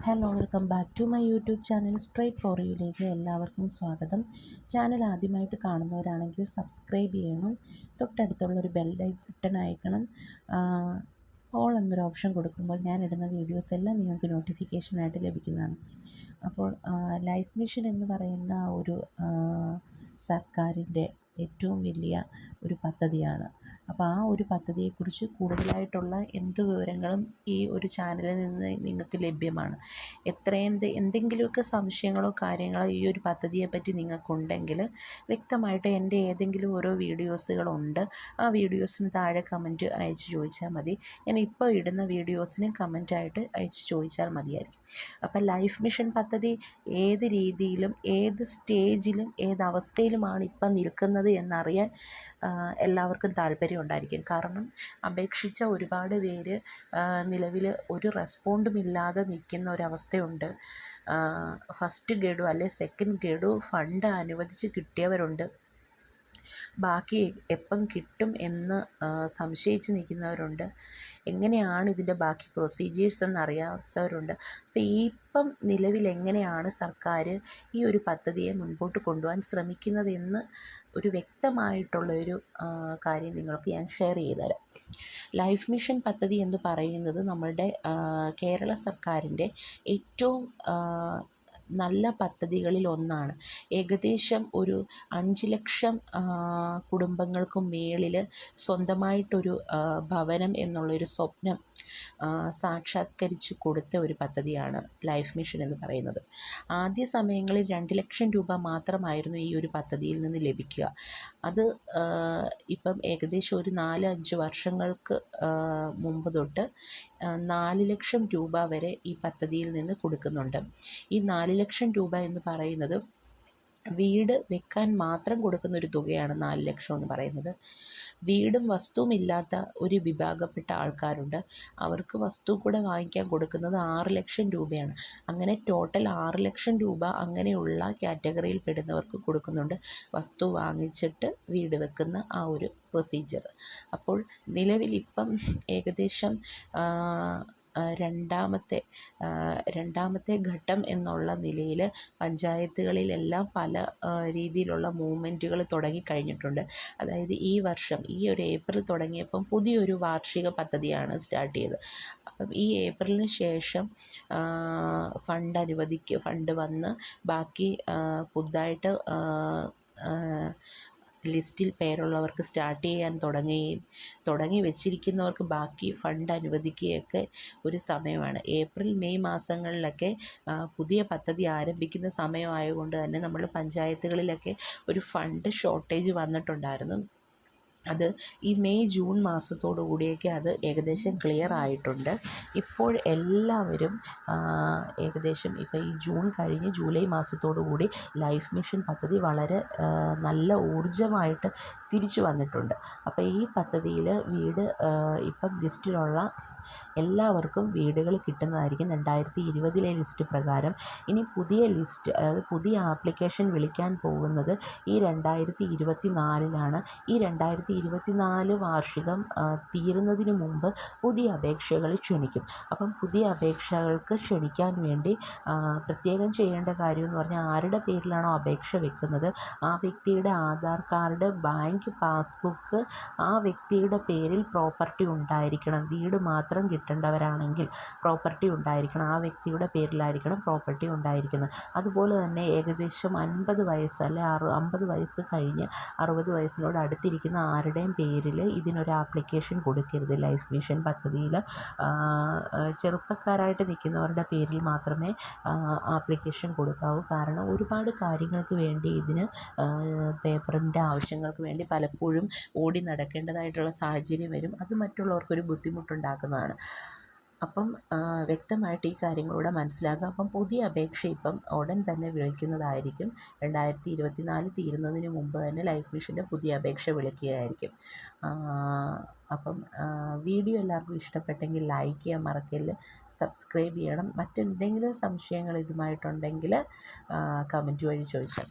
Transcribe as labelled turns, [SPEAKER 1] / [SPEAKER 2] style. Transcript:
[SPEAKER 1] Hello welcome back to my YouTube channel straight for യുയിലേക്ക് എല്ലാവർക്കും സ്വാഗതം. Channel ആദ്യമായിട്ട് കാണുന്നവരാണെങ്കിൽ സബ്സ്ക്രൈബ് ചെയ്യണം. തൊട്ടടുത്തുള്ളൊരു ബെൽ ബട്ടൺ അയക്കണം. ഓൾ എന്നൊരു ഓപ്ഷൻ കൊടുക്കുമ്പോൾ ഞാൻ ഇടുന്ന വീഡിയോസ് എല്ലാം നിങ്ങൾക്ക് നോട്ടിഫിക്കേഷനായിട്ട് ലഭിക്കുന്നതാണ്. അപ്പോൾ ലൈഫ് മിഷൻ എന്ന് പറയുന്ന ഒരു സർക്കാരിന്റെ ഏറ്റവും വലിയ ഒരു പദ്ധതിയാണ് അപ്പോൾ ആ ഒരു പദ്ധതിയെക്കുറിച്ച് കൂടുതലായിട്ടുള്ള എന്ത് വിവരങ്ങളും ഈ ഒരു ചാനലിൽ നിന്ന് നിങ്ങൾക്ക് ലഭ്യമാണ്. എത്രയും എന്തെങ്കിലുമൊക്കെ സംശയങ്ങളോ കാര്യങ്ങളോ ഈ ഒരു പദ്ധതിയെപ്പറ്റി നിങ്ങൾക്കുണ്ടെങ്കിൽ വ്യക്തമായിട്ട് എന്റെ ഏതെങ്കിലും ഓരോ വീഡിയോസുകളുണ്ട്. ആ വീഡിയോസിന് താഴെ കമന്റ് അയച്ച് ചോദിച്ചാൽ മതി. ഞാൻ ഇപ്പോൾ ഇടുന്ന വീഡിയോസിന് കമന്റായിട്ട് അയച്ച് ചോദിച്ചാൽ മതിയായിരിക്കും. അപ്പോൾ ലൈഫ് മിഷൻ പദ്ധതി ഏത് രീതിയിലും ഏത് സ്റ്റേജിലും ഏത് അവസ്ഥയിലുമാണ് ഇപ്പം നിൽക്കുന്നത് എന്നറിയാൻ എല്ലാവർക്കും താല്പര്യം ഉണ്ടായിരിക്കും. കാരണം അപേക്ഷിച്ച ഒരുപാട് പേര് നിലവിൽ ഒരു റെസ്പോണ്ടും ഇല്ലാതെ നിൽക്കുന്ന ഒരവസ്ഥയുണ്ട്. ഫസ്റ്റ് ഗഡു അല്ലെ സെക്കൻഡ് ഗഡു ഫണ്ട് അനുവദിച്ച് കിട്ടിയവരുണ്ട്. ബാക്കി എപ്പം കിട്ടും എന്ന് സംശയിച്ച് നിൽക്കുന്നവരുണ്ട്. എങ്ങനെയാണ് ഇതിന്റെ ബാക്കി പ്രൊസീജിയേഴ്സ് എന്നറിയാത്തവരുണ്ട്. അപ്പോൾ ഈ ഇപ്പം നിലവിൽ എങ്ങനെയാണ് സർക്കാർ ഈ ഒരു പദ്ധതിയെ മുൻപോട്ട് കൊണ്ടുപോകാൻ ശ്രമിക്കുന്നത് എന്ന് ഒരു വ്യക്തമായിട്ടുള്ളൊരു കാര്യം നിങ്ങൾക്ക് ഞാൻ ഷെയർ ചെയ്തുതരാം. ലൈഫ് മിഷൻ പദ്ധതി എന്ന് പറയുന്നത് നമ്മളുടെ കേരള സർക്കാരിന്റെ ഏറ്റവും നല്ല പദ്ധതികളിൽ ഒന്നാണ് ഏകദേശം ഒരു അഞ്ച് ലക്ഷം കുടുംബങ്ങൾക്ക് മേളിൽ സ്വന്തമായിട്ടൊരു ഭവനം എന്നുള്ളൊരു സ്വപ്നം സാക്ഷാത്കരിച്ച് കൊടുത്ത ഒരു പദ്ധതിയാണ് ലൈഫ് മിഷൻ എന്ന് പറയുന്നത്. ആദ്യ സമയങ്ങളിൽ രണ്ട് ലക്ഷം രൂപ മാത്രമായിരുന്നു ഈ ഒരു പദ്ധതിയിൽ നിന്ന് ലഭിക്കുക. അത് ഇപ്പം ഏകദേശം ഒരു നാല് അഞ്ച് വർഷങ്ങൾക്ക് മുമ്പ് തൊട്ട് നാല് ലക്ഷം രൂപ വരെ ഈ പദ്ധതിയിൽ നിന്ന് കൊടുക്കുന്നുണ്ട്. ഈ നാല് ലക്ഷം രൂപ എന്ന് പറയുന്നത് വീട് വെക്കാൻ മാത്രം കൊടുക്കുന്ന ഒരു തുകയാണ് നാല് ലക്ഷം എന്ന് പറയുന്നത്. വീടും വസ്തുവും ഇല്ലാത്ത ഒരു വിഭാഗപ്പെട്ട ആൾക്കാരുണ്ട്. അവർക്ക് വസ്തു കൂടെ വാങ്ങിക്കാൻ കൊടുക്കുന്നത് ആറ് ലക്ഷം രൂപയാണ്. അങ്ങനെ ടോട്ടൽ ആറ് ലക്ഷം രൂപ അങ്ങനെയുള്ള കാറ്റഗറിയിൽ പെടുന്നവർക്ക് കൊടുക്കുന്നുണ്ട്. വസ്തു വാങ്ങിച്ചിട്ട് വീട് വെക്കുന്ന ആ ഒരു പ്രൊസീജിയർ അപ്പോൾ നിലവിൽ ഇപ്പം ഏകദേശം രണ്ടാമത്തെ രണ്ടാമത്തെ ഘട്ടം എന്നുള്ള നിലയിൽ പഞ്ചായത്തുകളിലെല്ലാം പല രീതിയിലുള്ള മൂവ്മെന്റുകൾ തുടങ്ങിക്കഴിഞ്ഞിട്ടുണ്ട്. അതായത് ഈ വർഷം ഈ ഒരു ഏപ്രിൽ തുടങ്ങിയപ്പം പുതിയൊരു വാർഷിക പദ്ധതിയാണ് സ്റ്റാർട്ട് ചെയ്തത്. അപ്പം ഈ ഏപ്രിലിന് ശേഷം ഫണ്ട് അനുവദിക്കുക ഫണ്ട് വന്ന് ബാക്കി പുതുതായിട്ട് ലിസ്റ്റിൽ പേരുള്ളവർക്ക് സ്റ്റാർട്ട് ചെയ്യാൻ തുടങ്ങുകയും തുടങ്ങി വെച്ചിരിക്കുന്നവർക്ക് ബാക്കി ഫണ്ട് അനുവദിക്കുകയൊക്കെ ഒരു സമയമാണ്. ഏപ്രിൽ മെയ് മാസങ്ങളിലൊക്കെ പുതിയ പദ്ധതി ആരംഭിക്കുന്ന സമയമായതുകൊണ്ട് തന്നെ നമ്മൾ പഞ്ചായത്തുകളിലൊക്കെ ഒരു ഫണ്ട് ഷോർട്ടേജ് വന്നിട്ടുണ്ടായിരുന്നു. അത് ഈ മെയ് ജൂൺ മാസത്തോടു കൂടിയൊക്കെ അത് ഏകദേശം ക്ലിയർ ആയിട്ടുണ്ട്. ഇപ്പോൾ എല്ലാവരും ഏകദേശം ഇപ്പോൾ ഈ ജൂൺ കഴിഞ്ഞ് ജൂലൈ മാസത്തോടു കൂടി ലൈഫ് മിഷൻ പദ്ധതി വളരെ നല്ല ഊർജമായിട്ട് തിരിച്ചു വന്നിട്ടുണ്ട്. അപ്പോൾ ഈ പദ്ധതിയിൽ വീട് ഇപ്പം ലിസ്റ്റിലുള്ള എല്ലാവർക്കും വീടുകൾ കിട്ടുന്നതായിരിക്കും രണ്ടായിരത്തി ഇരുപതിലെ ലിസ്റ്റ് പ്രകാരം. ഇനി പുതിയ ലിസ്റ്റ് അതായത് പുതിയ ആപ്ലിക്കേഷൻ വിളിക്കാൻ പോകുന്നത് ഈ രണ്ടായിരത്തി ഇരുപത്തി നാലിലാണ് ഈ രണ്ടായിരത്തി ഇരുപത്തി നാല് വാർഷികം തീരുന്നതിന് മുമ്പ് പുതിയ അപേക്ഷകൾ ക്ഷണിക്കും. അപ്പം പുതിയ അപേക്ഷകൾക്ക് ക്ഷണിക്കാൻ വേണ്ടി പ്രത്യേകം ചെയ്യേണ്ട കാര്യം എന്ന് പറഞ്ഞാൽ ആരുടെ പേരിലാണോ അപേക്ഷ വെക്കുന്നത്? ആ വ്യക്തിയുടെ ആധാർ കാർഡ് ബാങ്ക് പാസ്ബുക്ക് ആ വ്യക്തിയുടെ പേരിൽ പ്രോപ്പർട്ടി ഉണ്ടായിരിക്കണം. വീട് മാത്രം കിട്ടേണ്ടവരാണെങ്കിൽ പ്രോപ്പർട്ടി ഉണ്ടായിരിക്കണം. ആ വ്യക്തിയുടെ പേരിലായിരിക്കണം പ്രോപ്പർട്ടി ഉണ്ടായിരിക്കുന്നത്. അതുപോലെ തന്നെ ഏകദേശം അൻപത് വയസ്സ് അല്ലെ അറു അമ്പത് വയസ്സ് കഴിഞ്ഞ് അറുപത് വയസ്സിനോട് അടുത്തിരിക്കുന്ന ആരുടെയും പേരിൽ ഇതിനൊരു ആപ്ലിക്കേഷൻ കൊടുക്കരുത്. ലൈഫ് മിഷൻ പദ്ധതിയിൽ ചെറുപ്പക്കാരായിട്ട് നിൽക്കുന്നവരുടെ പേരിൽ മാത്രമേ ആപ്ലിക്കേഷൻ കൊടുക്കാവൂ. കാരണം ഒരുപാട് കാര്യങ്ങൾക്ക് വേണ്ടി ഇതിന് പേപ്പറിന്റെ ആവശ്യങ്ങൾക്ക് വേണ്ടി പലപ്പോഴും ഓടി നടക്കേണ്ടതായിട്ടുള്ള സാഹചര്യം വരും. അത് മറ്റുള്ളവർക്കൊരു ബുദ്ധിമുട്ടുണ്ടാക്കുന്നതാണ്. അപ്പം വ്യക്തമായിട്ട് ഈ കാര്യങ്ങളൂടെ മനസ്സിലാക്കുക. അപ്പം പുതിയ അപേക്ഷ ഇപ്പം ഉടൻ തന്നെ വിളിക്കുന്നതായിരിക്കും. രണ്ടായിരത്തി ഇരുപത്തി നാല് തീരുന്നതിന് മുമ്പ് തന്നെ ലൈഫ് മിഷന്റെ പുതിയ അപേക്ഷ വിളിക്കുകയായിരിക്കും. അപ്പം വീഡിയോ എല്ലാവർക്കും ഇഷ്ടപ്പെട്ടെങ്കിൽ ലൈക്ക് ചെയ്യാൻ മറക്കല്ല് സബ്സ്ക്രൈബ് ചെയ്യണം. മറ്റെന്തെങ്കിലും സംശയങ്ങൾ ഇതുമായിട്ടുണ്ടെങ്കിൽ കമന്റ് വഴി ചോദിച്ചാൽ